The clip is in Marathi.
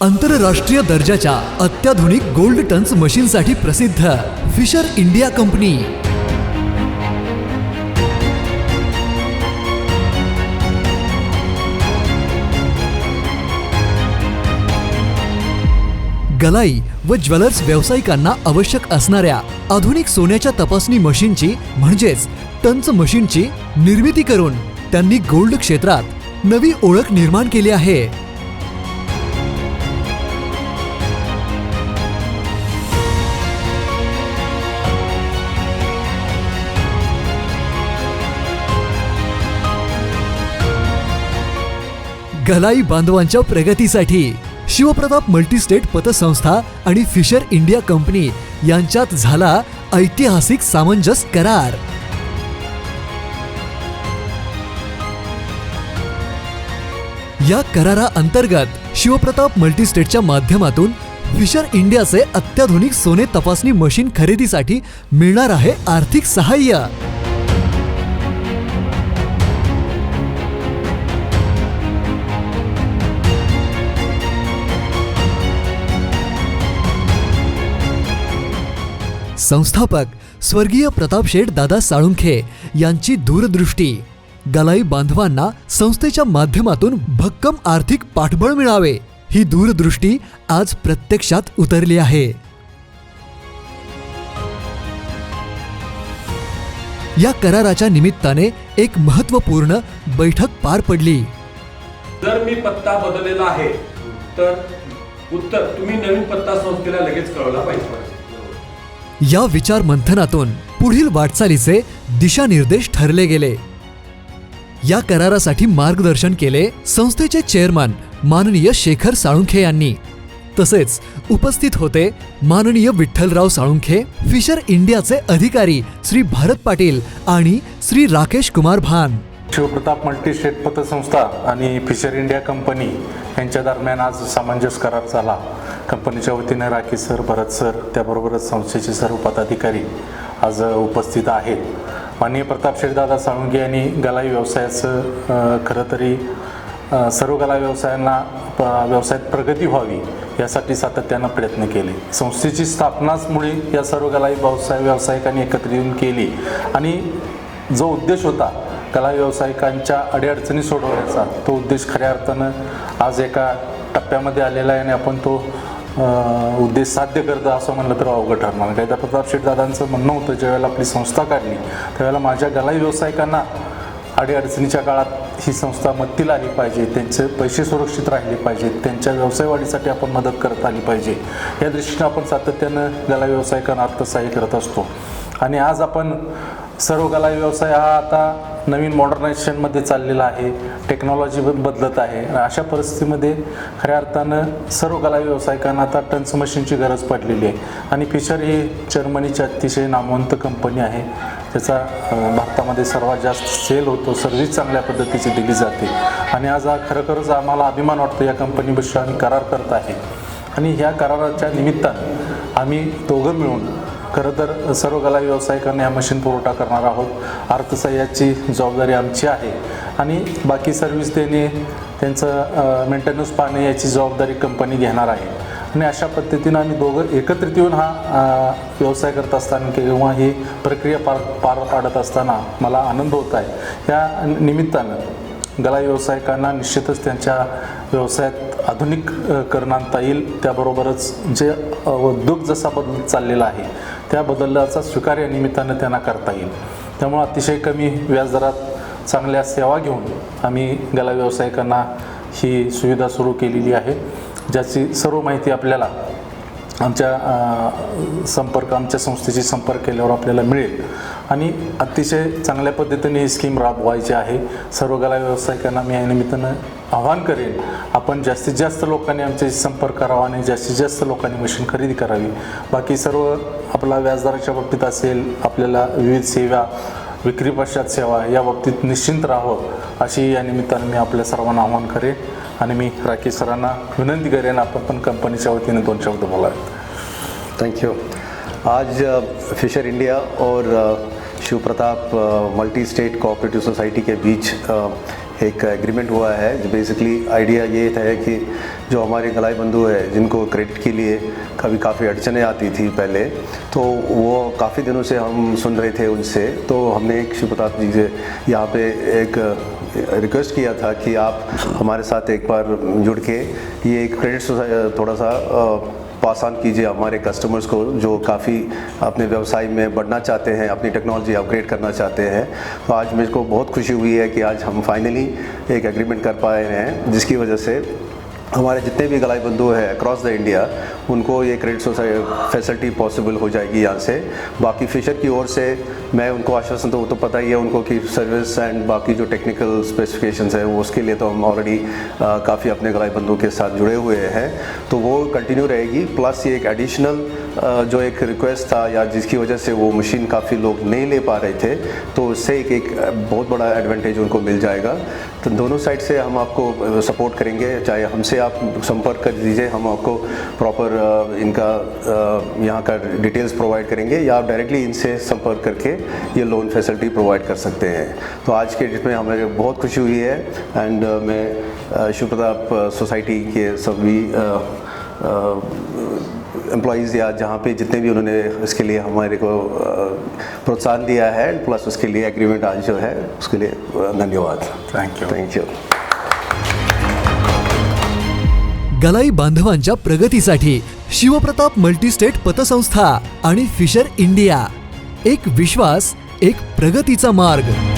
आंतरराष्ट्रीय दर्जाच्या अत्याधुनिक गोल्ड टन्स मशीनसाठी प्रसिद्ध फिशर इंडिया कंपनी. गलाई व ज्वेलर्स व्यावसायिकांना आवश्यक असणाऱ्या आधुनिक सोन्याच्या तपासणी मशीनची म्हणजेच टन्स मशीनची निर्मिती करून त्यांनी गोल्ड क्षेत्रात नवी ओळख निर्माण केली आहे. गलाई बांधवांच्या प्रगतीसाठी. शिवप्रताप मल्टीस्टेट पतसंस्था आणि फिशर इंडिया कंपनी यांच्यात झाला ऐतिहासिक सामंजस्य करार. या करारा अंतर्गत शिवप्रताप मल्टीस्टेटच्या माध्यमातून फिशर इंडियाचे अत्याधुनिक सोने तपासणी मशीन खरेदीसाठी मिळणार आहे आर्थिक सहाय्य. संस्थापक स्वर्गीय प्रतापशेठ दादा साळुंखे यांची दूरदृष्टी. गलाई बांधवांना संस्थेच्या माध्यमातून भक्कम आर्थिक पाठबळ मिळावे ही दूरदृष्टी आज प्रत्यक्षात उतरली आहे. या कराराच्या निमित्ताने एक महत्त्वपूर्ण बैठक पार पडली. जर मी पत्ता बदललेला आहे तर उत्तर तुम्ही नवीन पत्ता संस्थेला लगेच कळवला पाहिजे. या विचार मंथनातून पुढील वाटचालीचे दिशानिर्देश ठरले गेले. या करारासाठी मार्गदर्शन केले संस्थेचे चेअरमन माननीय शेखर साळुंखे यांनी. तसेच उपस्थित होते माननीय विठ्ठलराव साळुंखे फिशर इंडियाचे अधिकारी श्री भारत पाटील आणि श्री राकेश कुमार भान. शिवप्रताप मल्टीस्टेट पतसंस्था आणि फिशर इंडिया कंपनी यांच्या दरम्यान आज सामंजस्य करार झाला. कंपनीच्या वतीने राखी सर भरत सर त्याबरोबरच संस्थेचे सर्व पदाधिकारी आज उपस्थित आहेत. माननीय प्रताप शेठदादा साळुंगे यांनी गलाई व्यवसायाचं खरं तरी सर्व कला व्यवसायांना व्यवसायात प्रगती व्हावी यासाठी सातत्यानं प्रयत्न केले. संस्थेची स्थापनाच मुळे या सर्व गलाई व्यवसाय व्यावसायिकांनी एकत्र येऊन केली. आणि जो उद्देश होता कला व्यावसायिकांच्या अडीअडचणी सोडवण्याचा तो उद्देश खऱ्या अर्थानं आज एका टप्प्यामध्ये आलेला आहे आणि आपण तो उद्देश साध्य करतं असं म्हणलं तर अवघड ठरणार. काही तर प्रताप शेठदादांचं म्हणणं होतं ज्यावेळेला आपली संस्था काढली त्यावेळेला माझ्या गलाई व्यावसायिकांना अडीअडचणीच्या काळात ही संस्था मदतीला आली पाहिजे त्यांचे पैसे सुरक्षित राहिले पाहिजेत त्यांच्या व्यवसाय वाढीसाठी आपण मदत करत आली पाहिजे. या दृष्टीनं आपण सातत्यानं गला व्यावसायिकांना अर्थसहाय्य करत असतो. आणि आज आपण सर्व कला व्यवसाय हा आता नवीन मॉडर्नायझेशनमध्ये चाललेला आहे. टेक्नॉलॉजी बदलत आहे. अशा परिस्थितीमध्ये खऱ्या अर्थानं सर्व कला व्यावसायिकांना आता टन्स मशीनची गरज पडलेली आहे. आणि फिशर ही जर्मनीची अतिशय नामवंत कंपनी आहे. त्याचा भारतामध्ये सर्वात जास्त सेल होतो. सर्व्हिस चांगल्या पद्धतीची दिली जाते. आणि आज हा खरोखरच आम्हाला अभिमान वाटतो या कंपनीपेक्षा आम्ही करार करत आहे. आणि ह्या कराराच्या निमित्तानं आम्ही दोघं मिळून खरं तर सर्व गला व्यावसायिकांना हा मशीन पुरवठा करणार आहोत. अर्थसहाय्याची जबाबदारी आमची आहे. आणि बाकी सर्व्हिस देणे त्यांचं मेंटेनन्स पाहणे याची जबाबदारी कंपनी घेणार आहे. आणि अशा पद्धतीनं आम्ही दोघं एकत्रित येऊन हा व्यवसाय करत असताना किंवा ही प्रक्रिया पार पार पाडत असताना मला आनंद होत आहे. या निमित्तानं गला व्यावसायिकांना निश्चितच त्यांच्या व्यवसायात आधुनिक करण आणता येईल त्याबरोबरच जे उद्योग जसा बदलत चाललेला आहे त्या बदलाचा स्वीकार या निमित्तानं त्यांना करता येईल. त्यामुळं अतिशय कमी व्याजदरात चांगल्या सेवा घेऊन आम्ही गला व्यावसायिकांना ही सुविधा सुरू केलेली आहे ज्याची सर्व माहिती आपल्याला आमच्या संपर्क आमच्या संस्थेशी संपर्क केल्यावर आपल्याला मिळेल. आणि अतिशय चांगल्या पद्धतीने ही स्कीम राबवायची आहे. सर्व कला व्यावसायिकांना मी या निमित्तानं आवाहन करेन आपण जास्तीत जास्त लोकांनी आमच्याशी संपर्क करावा आणि जास्तीत जास्त लोकांनी मशीन खरेदी करावी. बाकी सर्व आपला व्याजदराच्या बाबतीत असेल आपल्याला विविध सेवा विक्री पश्चात सेवा या बाबतीत निश्चिंत राहावं अशी या निमित्तानं मी आपल्या सर्वांना आवाहन करेन. आणि मी राकेश सरांना विनंती करेन आपण पण कंपनीच्या वतीने दोन शब्द बोलावेत थँक्यू आज फिशर इंडिया और Shiv Pratap multi state cooperative society के बीच एक एग्रीमेंट हुआ है। बेसिकली आइडिया ये था कि जो हमारे गलाई बंधु है, जिनको क्रेडिट के लिए कभी काफ़ी अड़चने आती थी पहले तो वो काफ़ी दिनों से हम सुन रहे थे उनसे। तो हमने एक शिव प्रताप जी से यहाँ पे एक रिक्वेस्ट किया था कि आप हमारे साथ एक बार जुड़ के ये क्रेडिट थोड़ा सा पास ऑन कीजिए, हमारे कस्टमर्स को जो काफ़ी अपने व्यवसाय में बढ़ना चाहते हैं, अपनी टेक्नोलॉजी अपग्रेड करना चाहते हैं तो आज मेरे को बहुत खुशी हुई है कि आज हम फाइनली एक एग्रीमेंट कर पाए हैं, जिसकी वजह से हमारे जितने भी गलाई बंधु हैं अक्रॉस द इंडिया उनको ये क्रेडिट सोसाइटी फैसिलिटी पॉसिबल हो जाएगी यहाँ से। बाकी फिशर की ओर से मैं उनको आश्वासन तो वो तो पता ही है उनको कि सर्विस एंड बाकी जो टेक्निकल स्पेसिफिकेशंस है, वो उसके लिए तो हम ऑलरेडी काफ़ी अपने गलाई बंधुओं के साथ जुड़े हुए हैं। तो वो कंटिन्यू रहेगी प्लस ये एक एडिशनल जो एक रिक्वेस्ट था या जिसकी वजह से वो मशीन काफ़ी लोग नहीं ले पा रहे थे तो उससे एक एक बहुत बड़ा एडवांटेज उनको मिल जाएगा। तो दोनों साइड से हम आपको सपोर्ट करेंगे, चाहे हमसे आप संपर्क कर दीजिए हम आपको प्रॉपर इनका यहाँ का डिटेल्स प्रोवाइड करेंगे या आप डायरेक्टली इनसे संपर्क करके ये लोन फैसिलिटी प्रोवाइड कर सकते हैं। तो आज के डेट में हमें बहुत खुशी हुई है एंड मैं शिव प्रताप सोसाइटी के सभी एम्प्लॉयज़ या जहाँ पे जितने भी उन्होंने इसके लिए हमारे को प्रोत्साहन दिया है प्लस उसके लिए एग्रीमेंट आज जो है उसके लिए धन्यवाद। थैंक यू थैंक यू गलाई बांधवांच्या प्रगतीसाठी शिवप्रताप मल्टीस्टेट पतसंस्था आणि फिशर इंडिया. एक विश्वास एक प्रगतीचा मार्ग.